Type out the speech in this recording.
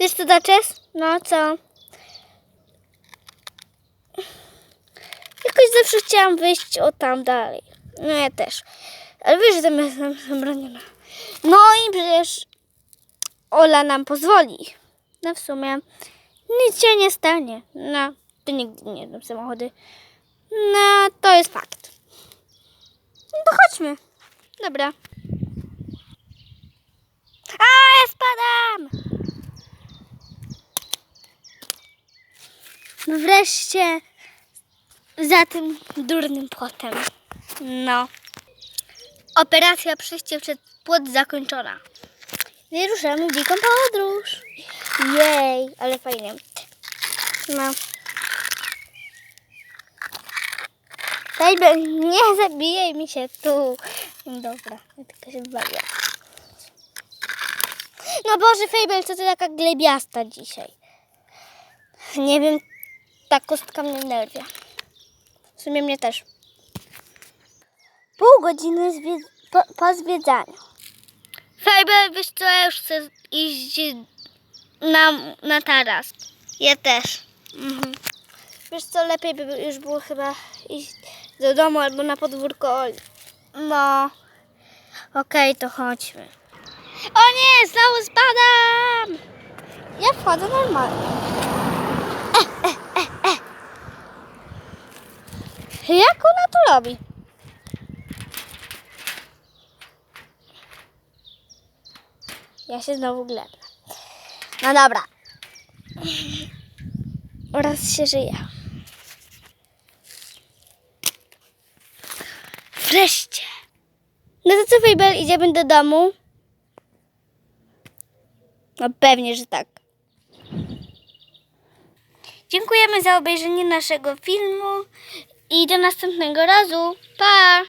Wiesz co Daczes? No co? Jakoś zawsze chciałam wyjść o tam dalej. No ja też. Ale wiesz, że tam jestem zabroniona. No i przecież Ola nam pozwoli. No w sumie nic się nie stanie. No, to nigdy nie jeżdżą samochody. No, to jest fakt. No to chodźmy. Dobra. A, ja spadam! No wreszcie za tym durnym płotem. No. Operacja przejście przez płot zakończona. Wyruszamy w dziką podróż. Jej, ale fajnie. No. Baby, nie zabijaj mi się tu. Dobra, ja tylko się bawię. No Boże, Fable, co ty taka glebiasta dzisiaj? Nie wiem, ta kostka mnie nerwia. W sumie mnie też. Pół godziny po, po zwiedzaniu. Fable, wiesz co, ja już chcę iść na, na taras. Ja też. Mhm. Wiesz co, lepiej by już było chyba iść do domu albo na podwórko Oli. No. Okej, to chodźmy. O nie, znowu spadam! Ja wchodzę normalnie. Jak ona to robi? Ja się znowu glebę. No dobra. Raz się żyje. Wreszcie. No to co, Fable, idziemy do domu? No pewnie, że tak. Dziękujemy za obejrzenie naszego filmu i do następnego razu. Pa!